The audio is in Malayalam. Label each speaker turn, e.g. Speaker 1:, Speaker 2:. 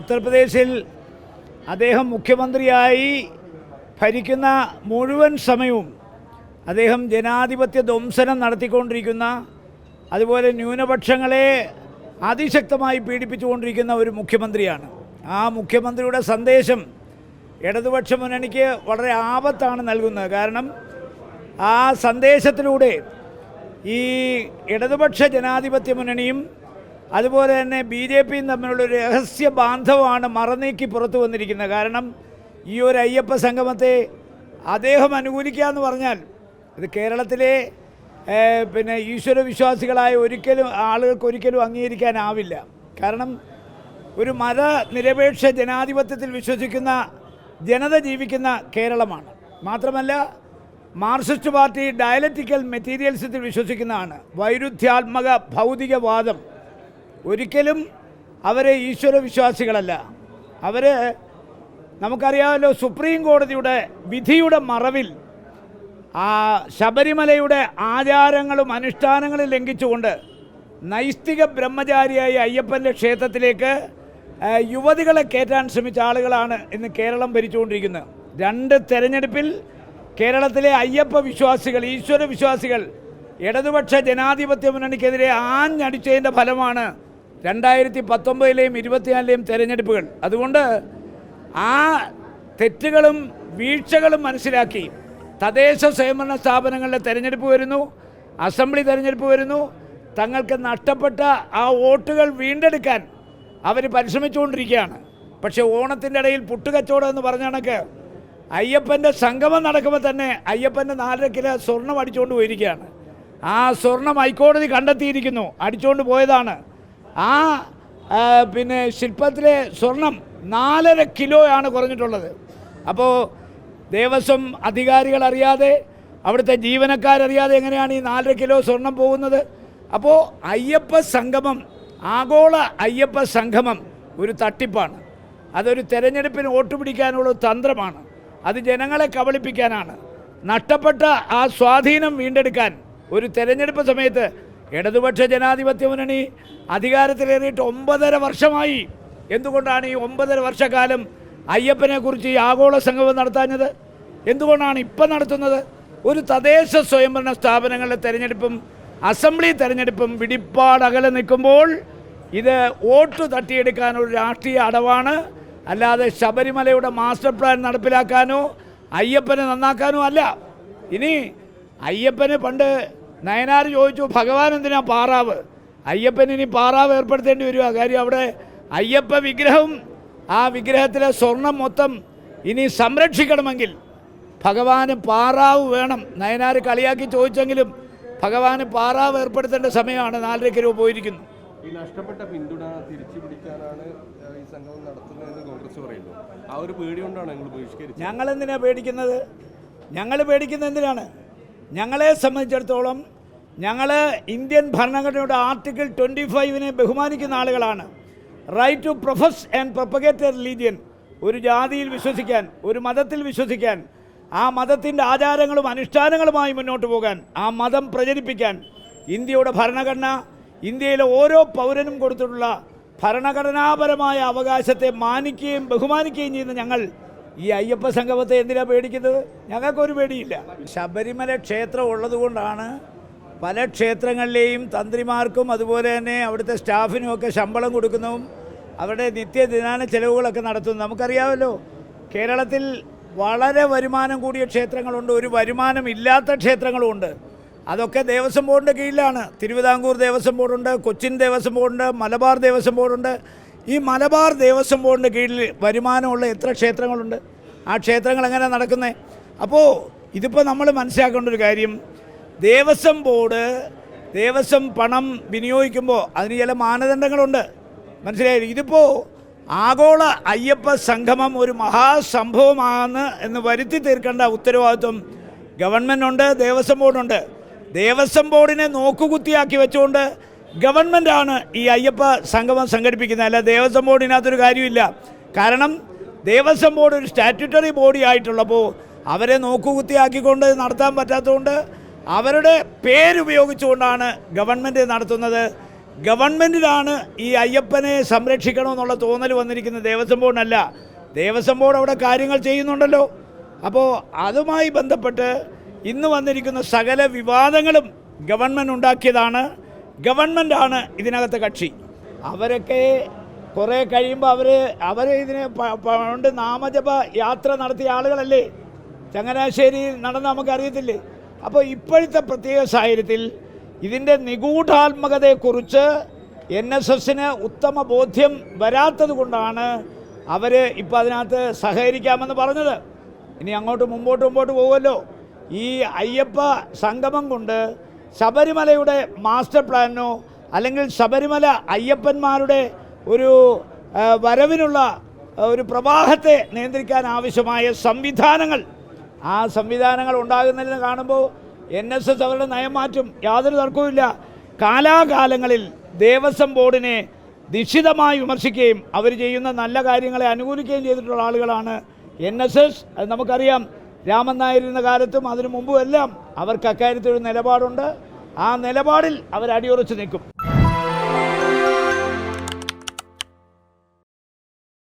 Speaker 1: ഉത്തർപ്രദേശിൽ അദ്ദേഹം മുഖ്യമന്ത്രിയായി ഭരിക്കുന്ന മുഴുവൻ സമയവും അദ്ദേഹം ജനാധിപത്യ ധ്വംസനം നടത്തിക്കൊണ്ടിരിക്കുന്ന അതുപോലെ ന്യൂനപക്ഷങ്ങളെ അതിശക്തമായി പീഡിപ്പിച്ചുകൊണ്ടിരിക്കുന്ന ഒരു മുഖ്യമന്ത്രിയാണ്. ആ മുഖ്യമന്ത്രിയുടെ സന്ദേശം ഇടതുപക്ഷ മുന്നണിക്ക് വളരെ ആപത്താണ് നൽകുന്നത്. കാരണം ആ സന്ദേശത്തിലൂടെ ഈ ഇടതുപക്ഷ ജനാധിപത്യ മുന്നണിയും അതുപോലെ തന്നെ ബി ജെ പിയും തമ്മിലുള്ള ഒരു രഹസ്യ ബാന്ധവമാണ് മറനീക്കി പുറത്തു വന്നിരിക്കുന്നത്. കാരണം ഈ ഒരു അയ്യപ്പ സംഗമത്തെ അദ്ദേഹം അനുകൂലിക്കുക എന്ന് പറഞ്ഞാൽ ഇത് കേരളത്തിലെ പിന്നെ ഈശ്വര വിശ്വാസികളായ ഒരിക്കലും ആളുകൾക്ക് ഒരിക്കലും അംഗീകരിക്കാനാവില്ല. കാരണം ഒരു മത നിരപേക്ഷ ജനാധിപത്യത്തിൽ വിശ്വസിക്കുന്ന ജനത ജീവിക്കുന്ന കേരളമാണ്. മാത്രമല്ല മാർക്സിസ്റ്റ് പാർട്ടി ഡയലറ്റിക്കൽ മെറ്റീരിയൽസത്തിൽ വിശ്വസിക്കുന്നതാണ്. വൈരുദ്ധ്യാത്മക ഭൗതികവാദം. ഒരിക്കലും അവർ ഈശ്വര വിശ്വാസികളല്ല. അവർ നമുക്കറിയാമല്ലോ സുപ്രീം കോടതിയുടെ വിധിയുടെ മറവിൽ ആ ശബരിമലയുടെ ആചാരങ്ങളും അനുഷ്ഠാനങ്ങളും ലംഘിച്ചുകൊണ്ട് നൈസ്തിക ബ്രഹ്മചാരിയായ അയ്യപ്പന്റെ ക്ഷേത്രത്തിലേക്ക് യുവതികളെ കയറ്റാൻ ശ്രമിച്ച ആളുകളാണ് ഇന്ന് കേരളം ഭരിച്ചുകൊണ്ടിരിക്കുന്നത്. രണ്ട് തെരഞ്ഞെടുപ്പിൽ കേരളത്തിലെ അയ്യപ്പ വിശ്വാസികൾ ഈശ്വര വിശ്വാസികൾ ഇടതുപക്ഷ ജനാധിപത്യ മുന്നണിക്കെതിരെ ആഞ്ഞടിച്ചതിന്റെ ഫലമാണ് രണ്ടായിരത്തി പത്തൊമ്പതിലെയും ഇരുപത്തിനാലിലെയും തെരഞ്ഞെടുപ്പുകൾ. അതുകൊണ്ട് ആ തെറ്റുകളും വീഴ്ചകളും മനസ്സിലാക്കി തദ്ദേശ സ്വയംഭരണ സ്ഥാപനങ്ങളുടെ തെരഞ്ഞെടുപ്പ് വരുന്നു അസംബ്ലി തെരഞ്ഞെടുപ്പ് വരുന്നു. തങ്ങൾക്ക് നഷ്ടപ്പെട്ട ആ വോട്ടുകൾ വീണ്ടെടുക്കാൻ അവർ പരിശ്രമിച്ചുകൊണ്ടിരിക്കുകയാണ്. പക്ഷേ ഓണത്തിന്റെ ഇടയിൽ പുട്ടുകച്ചവടം എന്ന് പറഞ്ഞ കണക്ക് അയ്യപ്പന്റെ സംഗമം നടക്കുമ്പോൾ തന്നെ അയ്യപ്പന്റെ നാലര കിലോ സ്വർണം അടിച്ചുകൊണ്ട് പോയിരിക്കുകയാണ്. ആ സ്വർണം ഹൈക്കോടതി കണ്ടെത്തിയിരിക്കുന്നു അടിച്ചുകൊണ്ട് പോയതാണ്. ആ പിന്നെ ശില്പത്തിലെ സ്വർണം നാലര കിലോയാണ് കുറഞ്ഞിട്ടുള്ളത്. അപ്പോൾ ദേവസ്വം അധികാരികൾ അറിയാതെ അവിടുത്തെ ജീവനക്കാരറിയാതെ എങ്ങനെയാണ് ഈ നാലര കിലോ സ്വർണം പോകുന്നത്? അപ്പോൾ അയ്യപ്പ സംഗമം ആഗോള അയ്യപ്പ സംഗമം ഒരു തട്ടിപ്പാണ്. അതൊരു തെരഞ്ഞെടുപ്പിന് വോട്ട് പിടിക്കാനുള്ള തന്ത്രമാണ്. അത് ജനങ്ങളെ കബളിപ്പിക്കാനാണ്. നഷ്ടപ്പെട്ട ആ സ്വാധീനം വീണ്ടെടുക്കാൻ ഒരു തെരഞ്ഞെടുപ്പ് സമയത്ത് ഇടതുപക്ഷ ജനാധിപത്യ മുന്നണി അധികാരത്തിലേറിയിട്ട് ഒമ്പതര വർഷമായി. എന്തുകൊണ്ടാണ് ഈ ഒമ്പതര വർഷക്കാലം അയ്യപ്പനെ കുറിച്ച് ഈ ആഗോള സംഗമം നടത്താഞ്ഞത്? എന്തുകൊണ്ടാണ് ഇപ്പം നടത്തുന്നത്? ഒരു തദ്ദേശ സ്വയംഭരണ സ്ഥാപനങ്ങളുടെ തെരഞ്ഞെടുപ്പും അസംബ്ലി തെരഞ്ഞെടുപ്പും വിടിപ്പാടകലെ നിൽക്കുമ്പോൾ ഇത് വോട്ട് തട്ടിയെടുക്കാനൊരു രാഷ്ട്രീയ അടവാണ്. അല്ലാതെ ശബരിമലയുടെ മാസ്റ്റർ പ്ലാൻ നടപ്പിലാക്കാനോ അയ്യപ്പനെ നന്നാക്കാനോ അല്ല. ഇനി അയ്യപ്പന് പണ്ട് നയനാർ ചോദിച്ചു ഭഗവാൻ എന്തിനാ പാറാവ്? അയ്യപ്പൻ ഇനി പാറാവ് ഏർപ്പെടുത്തേണ്ടി വരിക കാര്യം അവിടെ അയ്യപ്പ വിഗ്രഹം ആ വിഗ്രഹത്തിലെ സ്വർണം മൊത്തം ഇനി സംരക്ഷിക്കണമെങ്കിൽ ഭഗവാന് പാറാവ് വേണം. നയനാർ കളിയാക്കി ചോദിച്ചെങ്കിലും ഭഗവാന് പാറാവ് ഏർപ്പെടുത്തേണ്ട സമയമാണ്. നാലരയ്ക്ക് രൂപ പോയിരിക്കുന്നു.
Speaker 2: ഈ നഷ്ടപ്പെട്ട പിന്തുണ തിരിച്ചു പിടിക്കാനാണ് ഈ സംഘം നടത്തുന്നതെന്ന് കോൺഗ്രസ് പറയുന്നു. ആ ഒരു പേടി കൊണ്ടാണ് നിങ്ങൾ ബഹിഷ്കരിച്ചത്.
Speaker 1: ഞങ്ങൾ എന്തിനാ പേടിക്കുന്നത്? ഞങ്ങൾ പേടിക്കുന്നത് എന്തിനാണ്? ഞങ്ങളെ സംബന്ധിച്ചിടത്തോളം ഞങ്ങൾ ഇന്ത്യൻ ഭരണഘടനയുടെ ആർട്ടിക്കിൾ ട്വന്റി ഫൈവിനെ ബഹുമാനിക്കുന്ന ആളുകളാണ്. Right to profess and propagate religion ഒരു ജാതിയിൽ വിശ്വസിക്കാൻ ഒരു മതത്തിൽ വിശ്വസിക്കാൻ ആ മതത്തിന്റെ ആചാരങ്ങളും അനുഷ്ഠാനങ്ങളുമായി മുന്നോട്ട് പോകാൻ ആ മതം പ്രചരിപ്പിക്കാൻ ഇന്ത്യയുടെ ഭരണഘടന ഇന്ത്യയിലെ ഓരോ പൗരനും കൊടുത്തിട്ടുള്ള ഭരണഘടനാപരമായ അവകാശത്തെ മാനിക്കുകയും ബഹുമാനിക്കുകയും ചെയ്യുന്ന ഞങ്ങൾ ഈ അയ്യപ്പ സംഗമത്തെ എന്തിനാ പേടിക്കുന്നത്? ഞങ്ങൾക്കൊരു പേടിയില്ല. ശബരിമല ക്ഷേത്രം ഉള്ളതുകൊണ്ടാണ് പല ക്ഷേത്രങ്ങളിലെയും തന്ത്രിമാർക്കും അതുപോലെ തന്നെ അവിടുത്തെ സ്റ്റാഫിനും ഒക്കെ ശമ്പളം കൊടുക്കുന്നതും അവരുടെ നിത്യദിനാന ചെലവുകളൊക്കെ നടത്തുന്നു നമുക്കറിയാമല്ലോ കേരളത്തിൽ വളരെ വരുമാനം കൂടിയ ക്ഷേത്രങ്ങളുണ്ട് ഒരു വരുമാനം ഇല്ലാത്ത ക്ഷേത്രങ്ങളുമുണ്ട്. അതൊക്കെ ദേവസ്വം ബോർഡിന്റെ കീഴിലാണ്. തിരുവിതാംകൂർ ദേവസ്വം ബോർഡുണ്ട് കൊച്ചിൻ ദേവസ്വം ബോർഡുണ്ട് മലബാർ ദേവസ്വം ബോർഡുണ്ട്. ഈ മലബാർ ദേവസ്വം ബോർഡിന്റെ കീഴിൽ വരുമാനമുള്ള എത്ര ക്ഷേത്രങ്ങളുണ്ട്? ആ ക്ഷേത്രങ്ങൾ എങ്ങനെ നടക്കുന്നത് അപ്പോൾ ഇതിപ്പോൾ നമ്മൾ മനസ്സിലാക്കേണ്ട ഒരു കാര്യം ദേവസ്വം ബോർഡ് ദേവസ്വം പണം വിനിയോഗിക്കുമ്പോൾ അതിന് ചില മാനദണ്ഡങ്ങളുണ്ട്. മനസ്സിലായി? ഇതിപ്പോൾ ആഗോള അയ്യപ്പ സംഗമം ഒരു മഹാസംഭവമാണ് എന്ന് വരുത്തി തീർക്കേണ്ട ഉത്തരവാദിത്വം ഗവൺമെന്റ് ഉണ്ട് ദേവസ്വം ബോർഡുണ്ട്. ദേവസ്വം ബോർഡിനെ നോക്കുകുത്തിയാക്കി വെച്ചുകൊണ്ട് ഗവൺമെന്റാണ് ഈ അയ്യപ്പ സംഗമം സംഘടിപ്പിക്കുന്നത്. അല്ല ദേവസ്വം ബോർഡിനകത്തൊരു കാര്യമില്ല. കാരണം ദേവസ്വം ബോർഡ് ഒരു സ്റ്റാറ്റ്യൂട്ടറി ബോഡി ആയിട്ടുള്ളപ്പോൾ അവരെ നോക്കുകുത്തിയാക്കിക്കൊണ്ട് നടത്താൻ പറ്റാത്തതുകൊണ്ട് അവരുടെ പേരുപയോഗിച്ചുകൊണ്ടാണ് ഗവൺമെന്റ് നടത്തുന്നത്. ഗവൺമെന്റിലാണ് ഈ അയ്യപ്പനെ സംരക്ഷിക്കണമെന്നുള്ള തോന്നൽ വന്നിരിക്കുന്നത്. ദേവസ്വം ബോർഡിനല്ല ദേവസ്വം ബോർഡ് അവിടെ കാര്യങ്ങൾ ചെയ്യുന്നുണ്ടല്ലോ. അപ്പോൾ അതുമായി ബന്ധപ്പെട്ട് ഇന്ന് വന്നിരിക്കുന്ന സകല വിവാദങ്ങളും ഗവൺമെന്റ് ഉണ്ടാക്കിയതാണ്. ഗവൺമെന്റാണ് ഇതിനകത്തെ കക്ഷി. അവരൊക്കെ കുറേ കഴിയുമ്പോൾ അവർ അവർ ഇതിന് പണ്ട് നാമജപ യാത്ര നടത്തിയ ആളുകളല്ലേ? ചങ്ങനാശ്ശേരിയിൽ നടന്ന നമുക്കറിയത്തില്ലേ? അപ്പോൾ ഇപ്പോഴത്തെ പ്രത്യേക സാഹചര്യത്തിൽ ഇതിന്റെ നിഗൂഢാത്മകതയെക്കുറിച്ച് എൻ എസ് എസിന് ഉത്തമ ബോധ്യം വരാത്തത് കൊണ്ടാണ് അവർ ഇപ്പോൾ അതിനകത്ത് സഹകരിക്കാമെന്ന് പറഞ്ഞത്. ഇനി അങ്ങോട്ട് മുമ്പോട്ട് മുമ്പോട്ട് പോകുമല്ലോ ഈ അയ്യപ്പ സംഗമം കൊണ്ട് ശബരിമലയുടെ മാസ്റ്റർ പ്ലാനോ അല്ലെങ്കിൽ ശബരിമല അയ്യപ്പന്മാരുടെ ഒരു വരവിനുള്ള ഒരു പ്രവാഹത്തെ നിയന്ത്രിക്കാൻ ആവശ്യമായ സംവിധാനങ്ങൾ. ആ സംവിധാനങ്ങൾ ഉണ്ടാകുന്നതിന് കാണുമ്പോൾ എൻ എസ് എസ് അവരുടെ നയം മാറ്റും. യാതൊരു തർക്കവുമില്ല കാലാകാലങ്ങളിൽ ദേവസ്വം ബോർഡിനെ നിശ്ചിതമായി വിമർശിക്കുകയും അവർ ചെയ്യുന്ന നല്ല കാര്യങ്ങളെ അനുകൂലിക്കുകയും ചെയ്തിട്ടുള്ള ആളുകളാണ് എൻ എസ് എസ്. അത് നമുക്കറിയാം. രാമൻ നായരുന്ന കാലത്തും അതിനു മുമ്പും എല്ലാം അവർക്ക് അക്കാര്യത്തിൽ ഒരു നിലപാടുണ്ട്. ആ നിലപാടിൽ അവർ അടിയുറച്ച് നിൽക്കും.